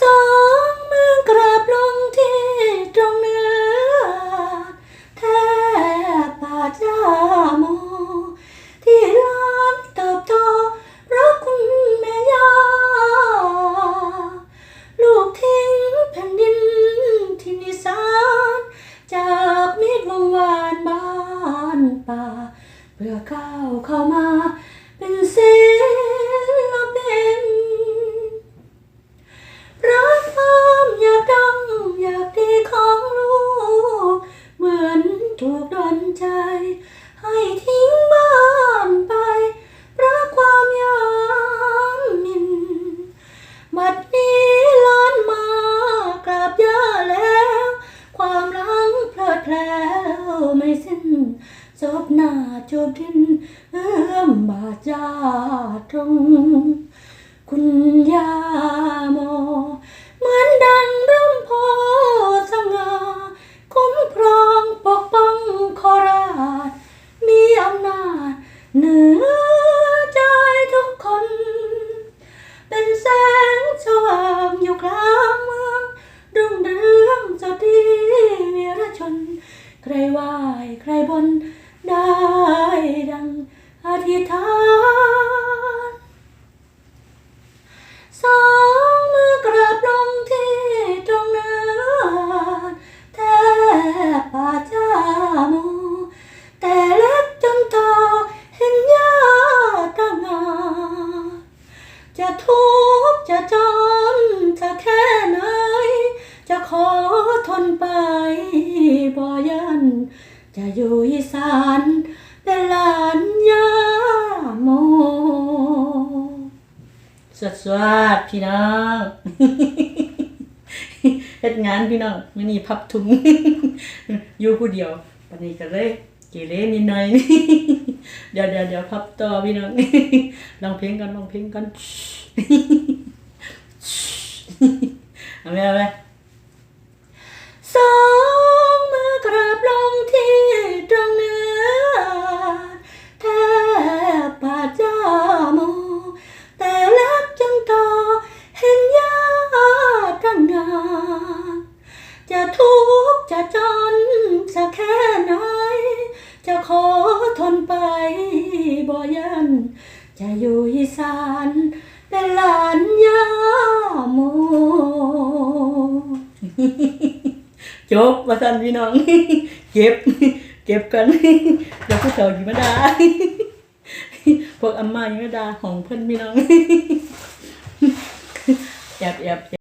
สองมือกราบลงที่ตรงเนื้อแทบป่าจาโมที่หลานเติบโตราะคุณแม่ยาลูกทิ้งแผ่นดินที่นิสานจากมิตรวงวานบ้านป่าเพื่อก้าวเข้ามาเป็นศิลปินรักความอยากดังอยากดีของลูก เหมือน ถูกดนใจ ให้ทิ้งบ้านไปเพราะความยามมินบัดนี้ล้านมากราบย่าแล้ว ความหลังเพลิดเพลวไม่สิ้นจบหน้าจบดินเอื้อมบาดจาตรง คุณยาโม เหมือนดัง เหนือใจทุกคน เป็นแสงสว่างอยู่กลางเมืองรุ่งเรืองสดดีวีรชน ใครไหวใครบนได้ดังอธิษฐานสองมือกราบลงที่ตรงเนื้อแทบป่าจ้าโม ทุกข์จะจนจะแค่ไหน จะขอทนไปบ่ยัน จะอยู่อีสานเป็นหลานยาโมสวัสดีพี่น้องเฮ็ดงานพี่น้องไมื้อนี้พับถุงอยู่ผู้เดียววันนี้ก็เลยเกเรนิดหน่อยเดี๋ยวเดี๋ยวเดี๋ยวพับต่อพี่น้องลองเพลงกันลองเพลงกัน เอาไหมเอาไหมสองมือกราบลงที่ตรงเนื้อแทบปาจาโมแต่ล็กจนโตเห็นยาตั้งนานจะทุกข์จะจนสักแค่ไหน จะขอทนไปบ่ยันจะอยู่อีสาน เป็นหลานยาโมจบว่าสันพี่น้อง เก็บ เก็บกันเดี๋ยวผู้เฒ่าอยู่มาได้พวกอาม่าอยู่มาได้ของเพื่อนพี่น้องแอบแอบ